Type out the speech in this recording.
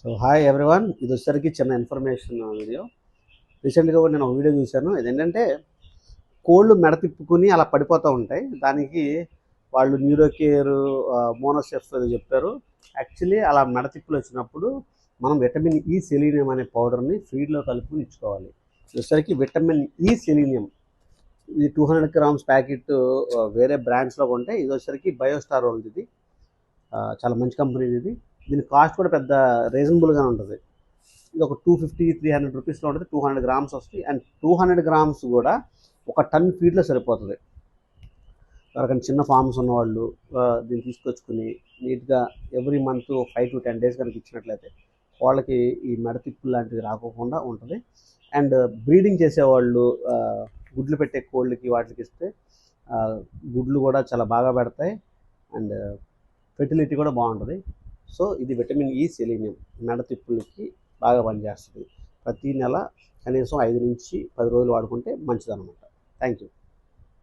So hi everyone ఇది వచ్చేసరికి చిన్న ఇన్ఫర్మేషన్ వీడియో రీసెంట్గా కూడా నేను ఒక వీడియో చూశాను. ఇదేంటంటే కోళ్ళు మెడ తిప్పుకుని అలా పడిపోతూ ఉంటాయి. దానికి వాళ్ళు న్యూరోకేర్ మోనోసెఫ్ ఏదో చెప్పారు. యాక్చువల్లీ అలా మెడ తిప్పులు వచ్చినప్పుడు మనం విటమిన్ ఈ సెలీనియం అనే పౌడర్ని ఫీడ్లో కలుపుకుని ఇచ్చుకోవాలి. వచ్చేసరికి విటమిన్ ఈ సెలీనియం ఇది టూ హండ్రెడ్ గ్రామ్స్ ప్యాకెట్ వేరే బ్రాండ్స్లో కొంటే ఇది వచ్చేసరికి బయోస్టార్ వాళ్ళది ఇది చాలా మంచి కంపెనీ ఇది. దీని కాస్ట్ కూడా పెద్ద రీజనబుల్గానే ఉంటుంది. ఇది ఒక టూ ఫిఫ్టీ త్రీ హండ్రెడ్ రూపీస్లో ఉంటుంది. టూ హండ్రెడ్ గ్రామ్స్ వస్తుంది అండ్ టూ హండ్రెడ్ గ్రామ్స్ కూడా ఒక టన్ ఫీట్లో సరిపోతుంది. ఎవరికైనా చిన్న ఫార్మ్స్ ఉన్నవాళ్ళు దీన్ని తీసుకొచ్చుకుని నీట్గా every month five to ten days కనుక ఇచ్చినట్లయితే వాళ్ళకి ఈ మెడతిప్పులు లాంటివి రాకోకుండా ఉంటుంది. అండ్ బ్రీడింగ్ చేసేవాళ్ళు గుడ్లు పెట్టే కోళ్ళకి వాటికి ఇస్తే గుడ్లు కూడా చాలా బాగా పెడతాయి. అండ్ ఫెర్టిలిటీ కూడా బాగుంటుంది. సో ఇది విటమిన్ ఈ సెలీనియం నడతిప్పులకి బాగా పనిచేస్తుంది. ప్రతి నెల కనీసం ఐదు నుంచి పది రోజులు వాడుకుంటే మంచిదన్నమాట. Thank you